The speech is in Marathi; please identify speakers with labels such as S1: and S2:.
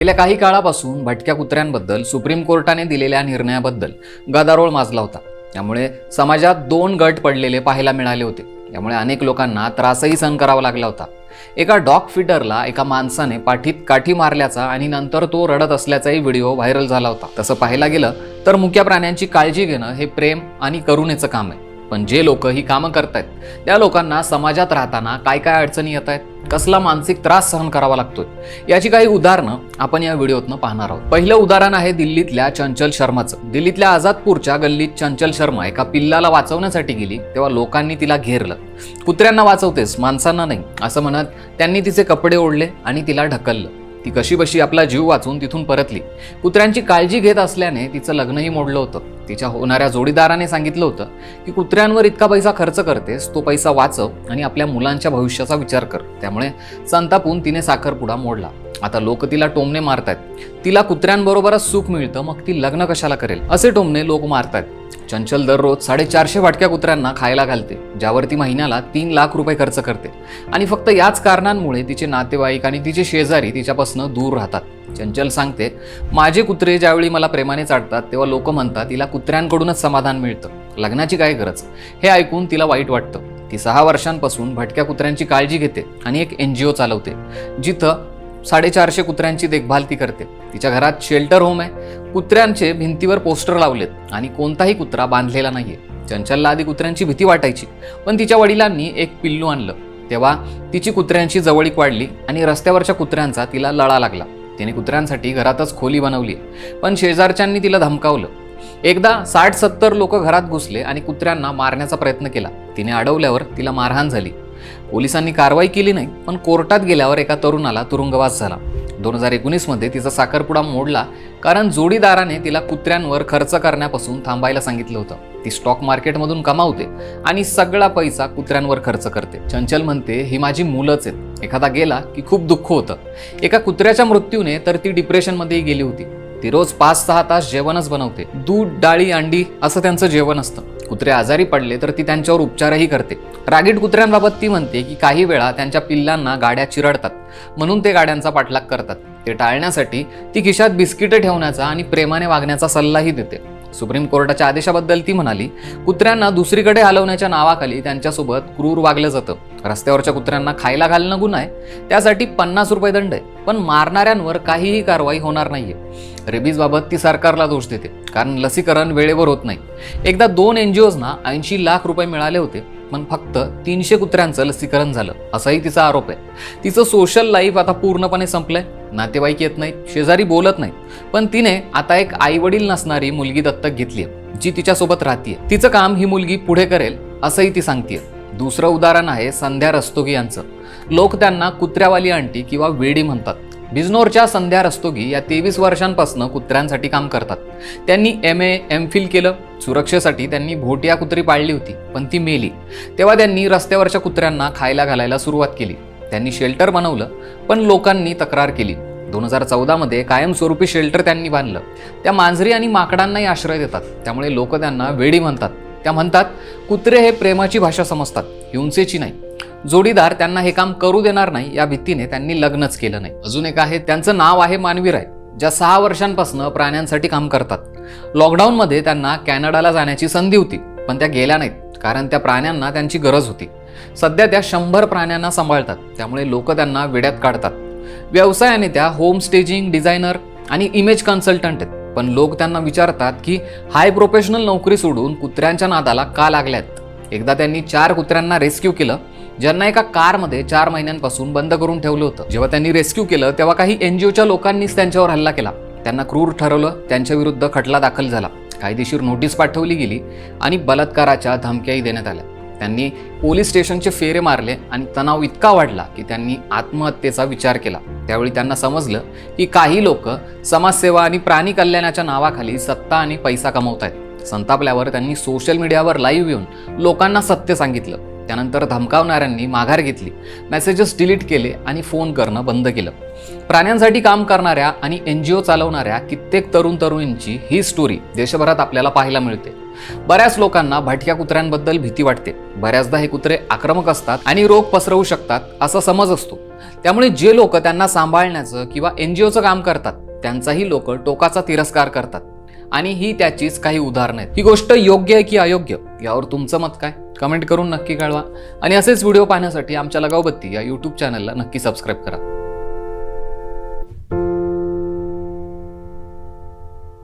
S1: गेल्या काही काळापासून भटक्या कुत्र्यांबद्दल सुप्रीम कोर्टाने दिलेल्या निर्णयाबद्दल गदारोळ माजला होता. त्यामुळे समाजात दोन गट पडलेले पाहायला मिळाले होते. त्यामुळे अनेक लोकांना त्रासही सहन करावा लागला होता. एका डॉग फिटरला एका माणसाने पाठीत काठी मारल्याचा आणि नंतर तो रडत असल्याचाही व्हिडिओ व्हायरल झाला होता. तसं पाहायला गेलं तर मुक्या प्राण्यांची काळजी घेणं हे प्रेम आणि करुणेचं काम आहे. पण जे लोक ही कामं करतायत त्या लोकांना समाजात राहताना काय काय अडचणी येत आहेत कसला मानसिक त्रास सहन करावा लागतोय याची काही उदाहरणं आपण या व्हिडिओतनं पाहणार आहोत. पहिलं उदाहरण आहे दिल्लीतल्या चंचल शर्माचं. दिल्लीतल्या आझादपूरच्या गल्लीत चंचल शर्मा एका पिल्लाला वाचवण्यासाठी गेली तेव्हा लोकांनी तिला घेरलं. कुत्र्यांना वाचवतेस माणसांना नाही असं म्हणत त्यांनी तिचे कपडे ओढले आणि तिला ढकललं. ती कशी बशी आपला जीव वाचून तिथून परतली. कुत्र्यांची काळजी घेत असल्याने तिचं लग्नही मोडलं होतं. तिच्या होणाऱ्या जोडीदाराने सांगितलं होतं की कुत्र्यांवर इतका पैसा खर्च करतेस तो पैसा वाचव आणि आपल्या मुलांच्या भविष्याचा विचार कर. त्यामुळे संतापून तिने साखरपुडा मोडला. आता लोक तिला टोमणे मारतायत. तिला कुत्र्यांबरोबरच सुख मिळतं मग ती लग्न कशाला करेल? असे टोमणे लोक मारतायत. चंचल दररोज साडेचारशे वाटक्या कुत्र्यांना खायला घालते ज्यावर ती महिन्याला तीन लाख रुपये खर्च करते. आणि फक्त याच कारणांमुळे तिचे नातेवाईक आणि तिचे शेजारी तिच्यापासून दूर राहतात. चंचल सांगते माझे कुत्रे ज्यावेळी मला प्रेमाने चाटतात तेव्हा लोक म्हणतात तिला कुत्र्यांकडूनच समाधान मिळतं. लग्नाची काय गरज? हे ऐकून तिला वाईट वाटतं. ती सहा वर्षांपासून भटक्या कुत्र्यांची काळजी घेते आणि एक एन जी ओ चालवते जिथं साडेचारशे कुत्र्यांची देखभाल ती करते. तिच्या घरात शेल्टर होम आहे. कुत्र्यांचे भिंतीवर पोस्टर लावलेत आणि कोणताही कुत्रा बांधलेला नाहीये. चंचलला आधी कुत्र्यांची भीती वाटायची पण तिच्या वडिलांनी एक पिल्लू आणलं. तेव्हा तिची कुत्र्यांची जवळीक वाढली आणि रस्त्यावरच्या कुत्र्यांचा तिला लळा लागला. तिने कुत्र्यांसाठी घरातच खोली बनवली. पण शेजारच्यांनी तिला धमकावलं. एकदा साठ सत्तर लोक घरात घुसले आणि कुत्र्यांना मारण्याचा प्रयत्न केला. तिने अडवल्यावर तिला मारहाण झाली. पोलिसांनी कारवाई केली नाही पण कोर्टात गेल्यावर एका तरुणाला तुरुंगवास झाला. दोन हजार एकोणीसमध्ये तिचा साखरपुडा मोडला कारण जोडीदाराने तिला कुत्र्यांवर खर्च करण्यापासून थांबायला सांगितलं होतं. ती स्टॉक मार्केटमधून कमावते आणि सगळा पैसा कुत्र्यांवर खर्च करते. चंचल म्हणते ही माझी मुलंच आहेत. एखादा गेला की खूप दुःख होतं. एका कुत्र्याच्या मृत्यूने तर ती डिप्रेशनमध्येही गेली होती. ती रोज पाच सहा तास जेवणच बनवते. दूध डाळी अंडी असं त्यांचं जेवण असतं. कुत्रे आजारी पडले तर ती त्यांच्यावर उपचारही करते. रागीट कुत्र्यांबाबत ती म्हणते की काही वेळा त्यांच्या पिल्लांना गाड्या चिरडतात. म्हणून ते गाड्यांचा पाठलाग करतात. ते टाळण्यासाठी ती खिशात बिस्किटं ठेवण्याचा आणि प्रेमाने वागण्याचा सल्लाही देते. सुप्रीम कोर्टाच्या आदेशाबद्दल ती म्हणाली कुत्र्यांना दुसरीकडे हलवण्याच्या नावाखाली त्यांच्यासोबत क्रूर वागलं जातं. रस्त्यावरच्या कुत्र्यांना खायला घालणं गुन्हा आहे. त्यासाठी पन्नास रुपये दंड आहे. पण मारणाऱ्यांवर काहीही कारवाई होणार नाहीये. रेबीजबाबत ती सरकारला दोष देते. कारण लसीकरण वेळेवर होत नाही. एकदा दोन एन जी ओजना ऐंशी लाख रुपये मिळाले होते. पण फक्त तीनशे कुत्र्यांचं लसीकरण झालं. असाही तिचा आरोप आहे. तिचं सोशल लाईफ आता पूर्णपणे संपलंय. नातेवाईक येत नाहीत शेजारी बोलत नाहीत. पण तिने आता एक आई वडील नसणारी मुलगी दत्तक घेतली जी तिच्यासोबत राहतीये. तिचं काम ही मुलगी पुढे करेल असंही ती सांगतेय. दुसरं उदाहरण आहे संध्या रस्तोगी यांचं. लोक त्यांना कुत्र्यावाली आंटी किंवा वेडी म्हणतात. बिजनोरच्या संध्या रस्तोगी या तेवीस वर्षांपासून कुत्र्यांसाठी काम करतात. त्यांनी एम ए एम फिल केलं. सुरक्षेसाठी त्यांनी भोटिया कुत्री पाळली होती पण ती मेली. तेव्हा त्यांनी रस्त्यावरच्या कुत्र्यांना खायला घालायला सुरुवात केली. त्यांनी शेल्टर बनवलं पण लोकांनी तक्रार केली. दोन हजार चौदामध्ये कायमस्वरूपी शेल्टर त्यांनी बांधलं. त्या मांजरी आणि माकडांनाही आश्रय देतात. त्यामुळे लोक त्यांना वेडी म्हणतात. त्या म्हणतात कुत्रे हे प्रेमाची भाषा समजतात. हिंसेची नाही. जोडीदार त्यांना हे काम करू देणार नाही या भीतीने त्यांनी लग्नच केलं नाही. अजून एक आहे त्यांचं नाव आहे मानवी राय ज्या सहा वर्षांपासून प्राण्यांसाठी काम करतात. लॉकडाऊनमध्ये त्यांना कॅनडाला जाण्याची संधी होती पण त्या गेल्या नाहीत कारण त्या प्राण्यांना त्यांची गरज होती. सध्या त्या शंभर प्राण्यांना सांभाळतात त्यामुळे लोक त्यांना वेड्यात काढतात. व्यवसायाने त्या होम स्टेजिंग डिझायनर आणि इमेज कन्सल्टंट आहेत पण लोक त्यांना विचारतात की हाय प्रोफेशनल नोकरी सोडून कुत्र्यांच्या नादाला का लागल्यात? एकदा त्यांनी चार कुत्र्यांना रेस्क्यू केलं ज्यांना एका कारमध्ये चार महिन्यांपासून बंद करून ठेवलं होतं. जेव्हा त्यांनी रेस्क्यू केलं तेव्हा काही एनजीओच्या लोकांनीच त्यांच्यावर हल्ला केला. त्यांना क्रूर ठरवलं त्यांच्या विरुद्ध खटला दाखल झाला. कायदेशीर नोटीस पाठवली गेली आणि बलात्काराच्या धमक्याही देण्यात आल्या. त्यांनी पोलीस स्टेशनचे फेरे मारले आणि तणाव इतका वाढला की त्यांनी आत्महत्येचा विचार केला. त्यावेळी त्यांना समजलं की काही लोक समाजसेवा आणि प्राणी कल्याणाच्या नावाखाली सत्ता आणि पैसा कमवत आहेत संतापल्यावर त्यांनी सोशल मीडियावर लाईव्ह येऊन लोकांना सत्य सांगितलं. त्यानंतर धमकावणाऱ्यांनी माघार घेतली. मेसेजेस डिलीट केले आणि फोन करणं बंद केलं. प्राण्यांसाठी काम करणाऱ्या आणि एन जी ओ चालवणाऱ्या कित्येक तरुण तरुणींची ही स्टोरी देशभरात आपल्याला पाहायला मिळते. बऱ्याच लोकांना भटक्या कुत्र्यांबद्दल भीती वाटते. बऱ्याचदा हे कुत्रे आक्रमक असतात आणि रोग पसरवू शकतात असा समज असतो. त्यामुळे जे लोक त्यांना सांभाळण्याचं किंवा एन जी ओचं काम करतात त्यांचाही लोक टोकाचा तिरस्कार करतात. आणि ही त्याचीच काही उदाहरणं आहेत. ही गोष्ट योग्य आहे की अयोग्य? यावर तुमचं मत काय? कमेंट करून नक्की कळवा. आणि असेच व्हिडिओ पाहण्यासाठी आमच्या लगावबत्ती या यूट्यूब चॅनलला नक्की सबस्क्राईब करा.